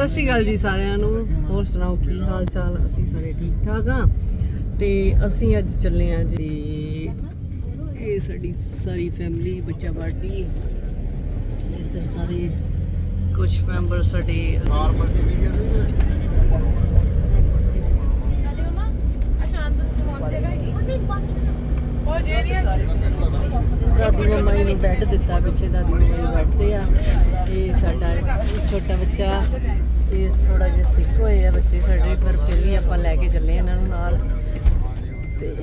ਸਤਿ ਸ਼੍ਰੀ ਅਕਾਲ ਜੀ ਸਾਰਿਆਂ ਨੂੰ। ਹੋਰ ਸੁਣਾਓ ਕੀ ਹਾਲ ਚਾਲ ਅਸੀਂ ਸਾਰੇ ਠੀਕ ਠਾਕ ਹਾਂ। ਤੇ ਅਸੀਂ ਅੱਜ ਚੱਲੇ ਹਾਂ ਜੀ। ਇਹ ਸਾਡੀ ਸਾਰੀ ਫੈਮਿਲੀ ਬੱਚਾ ਪਾਰਟੀ। ਇੱਧਰ ਸਾਰੇ ਕੁਝ ਮੈਂਬਰ ਸਾਡੇ ਦਾਦੀ ਮੰਮਾ ਜੀ ਨੂੰ ਬੈੱਡ ਦਿੱਤਾ ਪਿੱਛੇ ਦਾਦੀ ਮੰਮਾ ਜੀ ਬੈਠਦੇ ਆ। ਇਹ ਸਾਡਾ ਛੋਟਾ ਬੱਚਾ ਇਹ ਥੋੜਾ ਜਿਹਾ ਸਿੱਕ ਹੋਏ ਆ ਬੱਚੇ ਸਾਡੇ ਪਰ ਫਿਰ ਵੀ ਆਪਾਂ ਲੈ ਕੇ ਚੱਲੇ ਇਹਨਾਂ ਨੂੰ ਨਾਲ। ਤੇ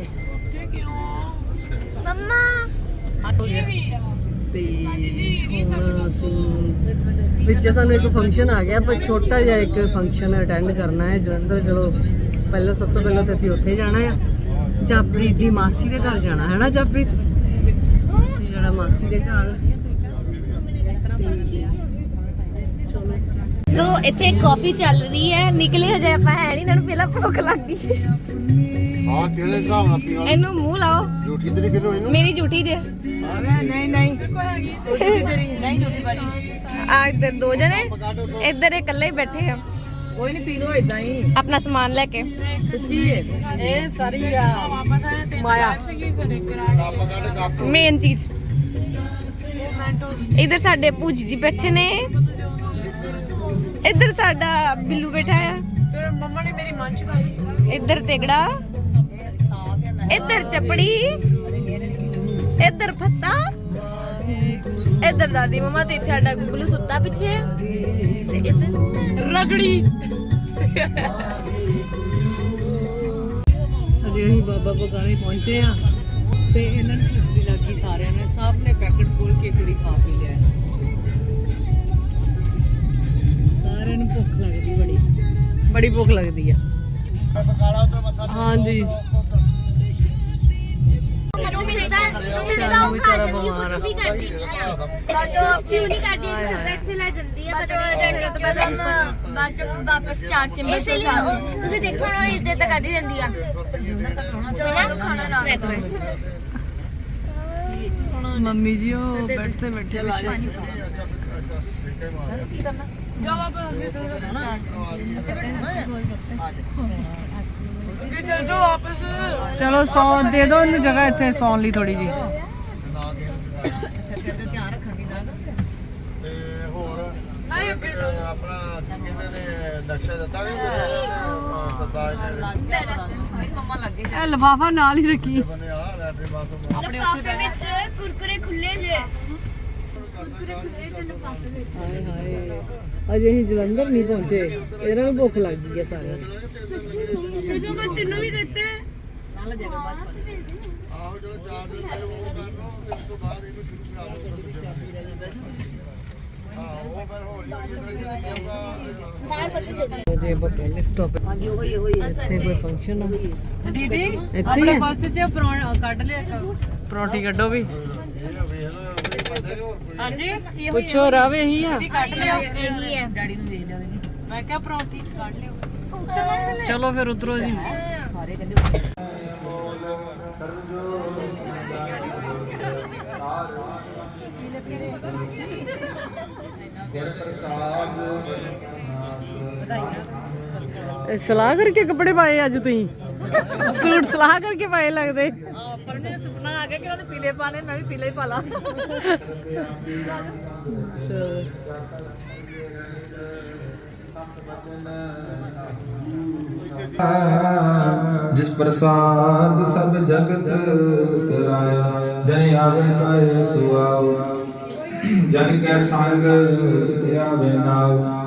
ਮੰਮਾ। ਤੇ ਹੁਣ ਅਸੀਂ ਵਿੱਚ ਸਾਨੂੰ ਇੱਕ ਫੰਕਸ਼ਨ ਆ ਗਿਆ ਪਰ ਛੋਟਾ ਜਿਹਾ ਇੱਕ ਫੰਕਸ਼ਨ ਅਟੈਂਡ ਕਰਨਾ ਹੈ। ਜਲੰਧਰ ਚਲੋ ਪਹਿਲਾਂ ਸਭ ਤੋਂ ਪਹਿਲਾਂ ਤਾਂ ਅਸੀਂ ਉੱਥੇ ਜਾਣਾ ਆ। ਜਪ੍ਰੀਤ ਦੀ ਮਾਸੀ ਦੇ ਘਰ ਜਾਣਾ ਹੈ ਨਾ ਜਪ੍ਰੀਤ? ਅਸੀਂ ਜਾਣਾ ਮਾਸੀ ਦੇ ਘਰ। ਸੋ ਇੱਥੇ ਕਾਫੀ ਚੱਲ ਰਹੀ ਹੈ। ਨਿਕਲੇ ਹਜੇ ਆਪਾਂ ਹੈ ਨਹੀਂ ਇਹਨਾਂ ਨੂੰ ਪਹਿਲਾਂ ਭੁੱਖ ਲੱਗੀ ਹਾਂ ਕਿਹੜੇ ਹਿਸਾਬ ਨਾਲ ਪੀਣਾ ਇਹਨੂੰ ਮੂੰਹ ਲਾਓ। ਝੂਠੀ ਤੇਰੀ ਕਿਹਨੂੰ ਇਹਨੂੰ? ਮੇਰੀ ਝੂਠੀ ਜੇ। ਨਹੀਂ ਨਹੀਂ। ਕੋਈ ਤੇਰੀ ਨਹੀਂ ਜੁੜੀ ਬਾਰੀ ਆ ਇੱਧਰ ਦੋ ਜਣੇ। ਇੱਧਰ ਇਕੱਲੇ ਹੀ ਬੈਠੇ ਆ। ਕੋਈ ਨਹੀਂ ਪੀ ਲੋ ਇਦਾਂ ਹੀ। ਆਪਣਾ ਸਮਾਨ ਲੈ ਕੇ। ਸੱਚੀ ਇਹ ਸਾਰੀ ਆ ਕੱਪ ਮੇਨ ਚੀਜ਼। ਇੱਧਰ ਸਾਡੇ ਪੂਜੀ ਜੀ ਬੈਠੇ ਨੇ। ਇੱਧਰ ਸਾਡਾ ਬਿੱਲੂ ਬੈਠਾ ਆ। ਫਿਰ ਮੰਮਾ ਨੇ ਮੇਰੀ ਮੰਚ ਖਾਈ ਇੱਧਰ ਤਿਗੜਾ। ਇੱਧਰ ਚਪੜੀ। ਇੱਧਰ ਫੱਤਾ। ਇੱਧਰ ਦਾਦੀ ਮਮਾ ਤੇ ਅਸੀਂ ਬਾਬਾ ਬਗਾਨੇ ਪਹੁੰਚੇ ਆ ਤੇ ਇਹਨਾਂ ਨੂੰ ਦੀ ਲੱਗੀ ਸਾਰਿਆਂ ਨੇ ਸਭ ਨੇ ਪੈਕਟ ਖੋਲ ਕੇ ਕੁੜੀ ਖਾ ਪੀ ਲਿਆ। ਸਾਰਿਆਂ ਨੂੰ ਭੁੱਖ ਲੱਗਦੀ ਬੜੀ। ਬੜੀ ਭੁੱਖ ਲੱਗਦੀ ਆ। ਹਾਂਜੀ। ਬਾਜੋ ਵਾਪਸ ਚਾਰ ਚਿੰਬਰ ਤੋਂ ਜਾ ਤੁਸੀਂ ਦੇਖੋ ਨਾ ਇੱਜ਼ਤ ਤਾਂ ਕਰਦੀ ਜਾਂਦੀ ਆ। ਜੋ ਨਾ ਖਾਣਾ ਨਾ ਜੀ ਪਿੱਛੇ ਚਲੋ ਸੌ ਦੇ ਦਿਓ ਇਹਨੂੰ ਜਗ੍ਹਾ ਇੱਥੇ ਸੌਣ ਲਈ ਥੋੜੀ ਜੀ ਤੇ ਹੋਰ ਤੇ ਆਪਣਾ ਕੀ ਕਹਿੰਦੇ ਨੇ ਨਕਸ਼ਾ ਦਿੱਤਾ ਵੀ ਸਦਾ ਇਹ ਲਫਾਫਾ ਨਾਲ ਹੀ ਰੱਖੀ। ਬਨੇ ਆ ਲੈਟਰੀ ਬਾਥਰੂਮ ਲਿਫਾਫੇ ਵਿੱਚ ਕੁਰਕਰੇ ਖੁੱਲੇ ਜੇ ਹਾਏ ਹਾਏ ਅਜੇ ਅਸੀਂ ਜਲੰਧਰ ਨਹੀਂ ਪਹੁੰਚੇ ਇਹਨਾਂ ਨੂੰ ਭੁੱਖ ਲੱਗ ਗਈ ਹੈ ਸਾਰਿਆਂ ਨੂੰ ਜਦੋਂ ਮੈਂ ਤੈਨੂੰ ਵੀ ਦਿੱਤੇ ਆਹੋ ਚਲੋ ਚਾਰ ਦਿਨ ਉਹ ਕਰ ਲਓ ਤੇ ਉਸ ਤੋਂ ਬਾਅਦ ਇਹਨੂੰ ਸ਼ੁਰੂ ਕਰਾ ਦਿਓ ਫਿਰ ਦੂਜੇ ਮਹੀਨੇ। ਹਾਂ ਉਹ ਫਿਰ ਹੌਲੀ ਹੌਲੀ ਇਧਰ ਚੱਲੀ ਜਾਊਗਾ ਬਾਹਰ ਬੱਚੇ ਜੇ ਆਪਾਂ ਪਹਿਲੇ ਸਟਾਪ ਹਾਂਜੀ ਹੋਈ ਹੋਈ ਇੱਥੇ ਕੋਈ ਫੰਕਸ਼ਨ ਆ ਦੀਦੀ ਇੱਥੇ ਹੀ ਆਪਣੇ ਆ? ਪਰਸ ਚ ਪਰੌਣ ਕੱਢ ਲਿਆ ਕਰੋ। ਪਰੌਂਠੀ ਕੱਢੋ ਵੀ ਹਾਂਜੀ? ਇਹੋ ਪੁੱਛੋ ਰਾਵੇ ਹੀ ਆ। ਹੀ ਕੱਢ ਲਿਆ ਇਹੀ ਹੈ ਮੈਂ ਕਿਹਾ ਪਰੌਂਠੀ ਕੱਢ ਲਿਓ। ਚਲੋ ਫਿਰ ਉਧਰੋਂ ਜੀ। ਇਹ ਸਲਾਹ ਕਰਕੇ ਕੱਪੜੇ ਪਾਏ ਅੱਜ ਤੁਸੀਂ? ਸੂਟ ਸਲਾਹ ਕਰਕੇ ਪਾਏ ਲੱਗਦੇ। ਪਰ ਮੈਨੂੰ ਸੁਪਨਾ ਆ ਗਿਆ ਕਿ ਉਹਨੇ ਪੀਲੇ ਪਾਣੇ ਮੈਂ ਵੀ ਪੀਲੇ ਹੀ ਪਾ ਲਾ। ਚਲੋ ਜਿਸ ਪ੍ਰਸਾਦ ਸਭ ਜਗਤ ਤਰਾਇਆ ਜਨ ਆਵਣ ਕਾਏ ਸੁਆਉ ਜਨ ਕੈ ਸੰਗ ਚਿਤ ਆਵੇ ਨਾਉ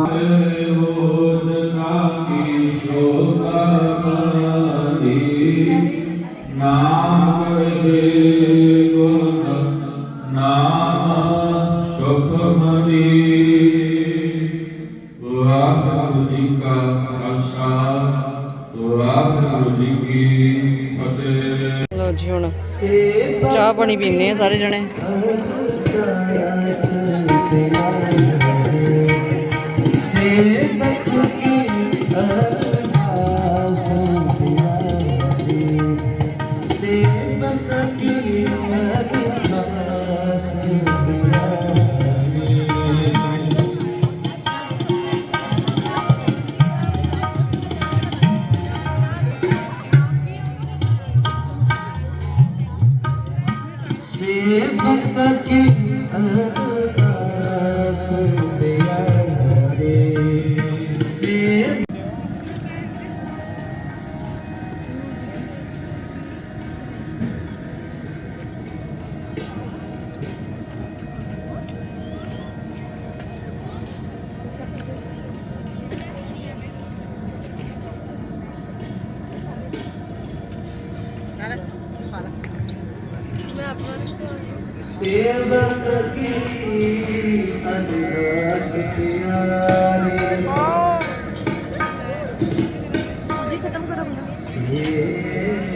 ਲੋ ਜੀ ਹੁਣ ਚਾਹ ਪਾਣੀ ਪੀਂਦੇ ਆ ਸਾਰੇ ਜਣੇ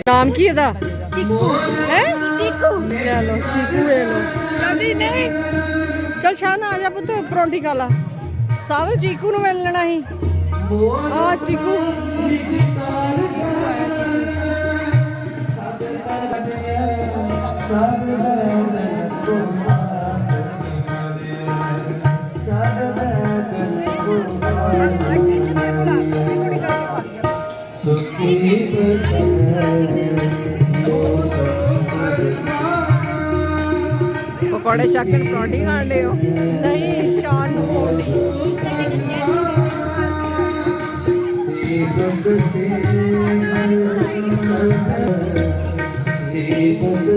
ਨਾਮ ਕੀ ਇਹਦਾ? ਚੀਕੂ ਹੈ? ਚੀਕੂ। ਲੈ ਲੋ ਚੀਕੂ ਲੈ ਲੋ ਜਲਦੀ ਨਹੀਂ। ਚਲ ਸ਼ਾਨ ਆ ਜਾ ਪੁੱਤ ਪਰੌਂਠੀ ਖਾ ਲਾ। ਸਾਵਲ ਚੀਕੂ ਨੂੰ ਮਿਲਣਾ ਸੀ। ਆ ਚੀਕੂ। ਬੜੇ ਸ਼ੱਕਣ ਪਰੌਂਠੀ ਖਾਣੇ ਹੋ। ਨਹੀਂ ਸ਼ਾਨ ਨੂੰ ਪਰੌਂਠੀ ਸੇ ਬੰਦ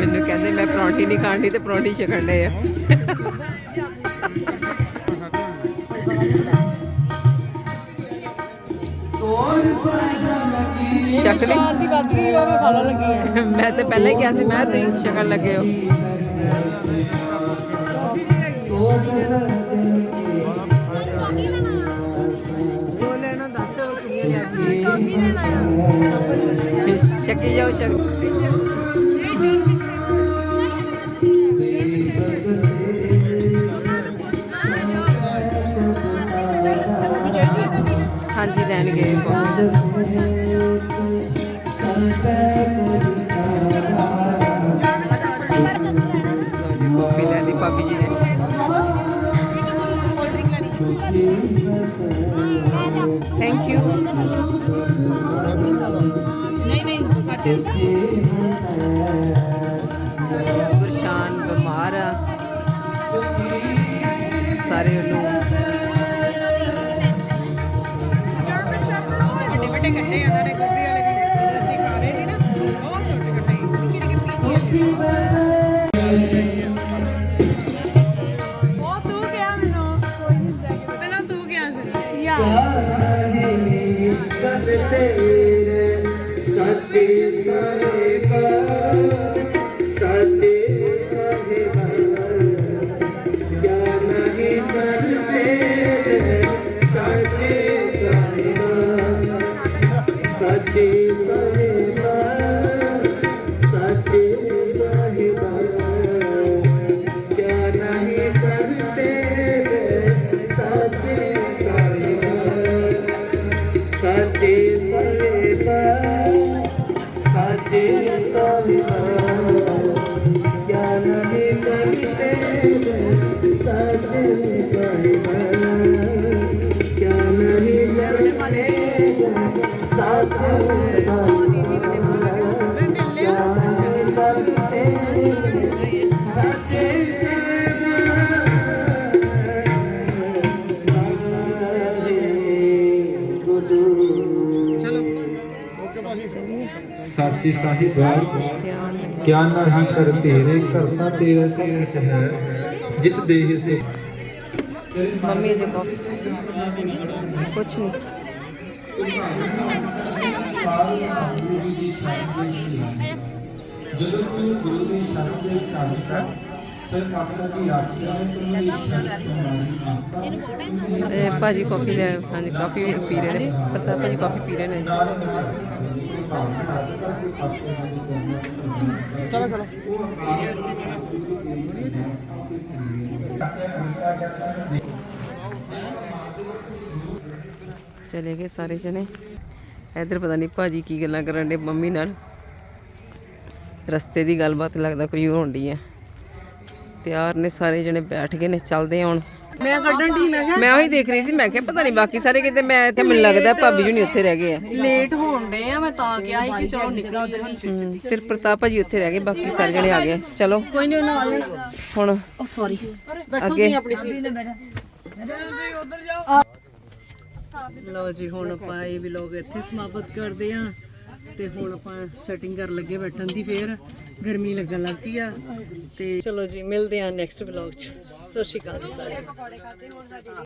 ਮੈਨੂੰ ਕਹਿੰਦੇ ਮੈਂ ਪਰੌਂਠੀ ਨਹੀਂ ਖਾਣੀ ਤੇ ਪਰੌਂਠੀ ਛਕਣ ਦੇ ਆ। ਸ਼ਕਲੀ ਦੀ ਮੈਂ ਖਾਣ ਲੱਗੀ ਮੈਂ ਤੇ ਪਹਿਲਾਂ ਹੀ ਕਿਹਾ ਸੀ ਮੈਂ ਤੁਸੀਂ ਸ਼ਕਲ ਲੱਗੇ ਹੋ। ਸ਼ਕੀ ਜਾਓ ਸ਼ਕ ਹਾਂਜੀ ਜੀ ਕੌਫੀ ਲੈਂਦੀ ਭਾਬੀ ਜੀ ਨੇ। ਥੈਂਕ ਯੂ ਨਹੀਂ ਨਹੀਂ ਘੱਟ। ਗੁਰਸ਼ਾਨ ਬਿਮਾਰ ਆ ਵੱਡੇ ਵੱਡੇ ਕੱਟੇ ਨੇ ਗੋਭੀ ਵਾਲੇ ਵੀ ਅਸੀਂ ਖਾ ਰਹੇ ਸੀ ਨਾ, ਬਹੁਤ ਛੋਟੇ ਕੱਟੇ। ਨਿੱਕੇ ਨਿੱਕੇ ਪੀਸ ਸਾਚੇ ਸਾਹਿਬਾ ਗਿਆਨ ਹੈ ਕਰੀਤੇ ਸਾਚੇ ਸਾਚੀ ਸਾਹਿਬਾ ਕਿਆ ਨਹੀਂ ਕਰ ਤੇਰੇ ਕਰਤਾ ਤੇਰਾ ਸੇਵਸ ਹੈ ਜਿਸ ਦੇਹ ਸੇ ਮੰਮੀ ਜੀ ਕੋ ਕੁਛ ਨਹੀਂ ਜਦੋਂ ਤੂੰ ਗੁਰੂ ਦੀ ਸ਼ਰਨ ਦੇ ਚਾਹੀਦਾ ਫਿਰ ਪਾਤਸ਼ਾਹ ਦੀ ਆਗਿਆ ਹੈ ਤੂੰ ਇਸ ਸ਼ਰਨ ਤੋਂ ਮਾਰੀ ਆਸਾ ਇਹ ਭਾਜੀ ਕਾਫੀ ਲੈ ਹਾਂਜੀ ਕਾਫੀ ਪੀ ਰਹੇ ਨੇ। ਪ੍ਰਤਾਪ ਭਾਜੀ ਕਾਫੀ ਪੀ ਰਹੇ ਨੇ। ਜੀ ਚਲੋ ਚਲੋ। ਚਲੇ ਗਏ ਸਾਰੇ ਜਣੇ। ਇਧਰ ਪਤਾ ਨਹੀਂ ਭਾਜੀ ਕੀ ਗੱਲਾਂ ਕਰਨ ਦੇ ਮੰਮੀ ਨਾਲ। ਰਸਤੇ ਦੀ ਗੱਲਬਾਤ ਲੱਗਦਾ ਕੋਈ ਹੋਣ ਡਈ ਹੈ ਤਿਆਰ ਨੇ ਸਾਰੇ ਜਣੇ ਬੈਠ ਗਏ ਨੇ ਚੱਲਦੇ ਹੁਣ। ਮੈਂ ਕੱਢਣ ਦੀ ਮੈਂ ਕਿਹਾ ਮੈਂ ਉਹੀ ਦੇਖ ਰਹੀ ਸੀ ਮੈਂ ਕਿਹਾ ਪਤਾ ਨਹੀਂ ਬਾਕੀ ਸਾਰੇ ਕਿਤੇ ਮੈਂ ਤੇ ਮੈਨੂੰ ਲੱਗਦਾ ਭਾਬੀ ਜੀ ਨਹੀਂ ਉੱਥੇ ਰਹਿ ਗਏ ਆ। ਲੇਟ ਹੋਣ ਦੇ ਆ ਮੈਂ ਤਾਂ ਕਿਹਾ ਸੀ ਕਿ ਚਲੋ ਨਿਕਲਦੇ ਹੁਣ ਛੇ ਛੇ ਸਿਰਫ ਪ੍ਰਤਾਪ ਭਾਜੀ ਉੱਥੇ ਰਹਿ ਗਏ ਬਾਕੀ ਸਾਰੇ ਜਣੇ ਆ ਗਏ। ਚਲੋ। ਕੋਈ ਨਹੀਂ ਜਾਣਾ ਹੁਣ ਓ ਸੌਰੀ ਬੈਠੋ। ਤੁਸੀਂ ਆਪਣੀ ਸੀਟ ਤੇ ਲਓ ਜੀ, ਹੁਣ ਆਪਾਂ ਇਹ ਵਲੌਗ ਇੱਥੇ ਸਮਾਪਤ ਕਰਦੇ ਆ ਤੇ ਹੁਣ ਆਪਾਂ ਸੈਟਿੰਗ ਕਰਨ ਲੱਗੇ ਬੈਠਣ ਦੀ ਫੇਰ। ਗਰਮੀ ਲੱਗਣ ਲੱਗ ਪਈ ਆ ਤੇ ਚਲੋ ਜੀ, ਮਿਲਦੇ ਆ ਨੈਕਸਟ ਵਲੌਗ 'ਚ। ਸਤਿ ਸ਼੍ਰੀ ਅਕਾਲ ਜੀ ਸਾਰਿਆਂ ਨੂੰ।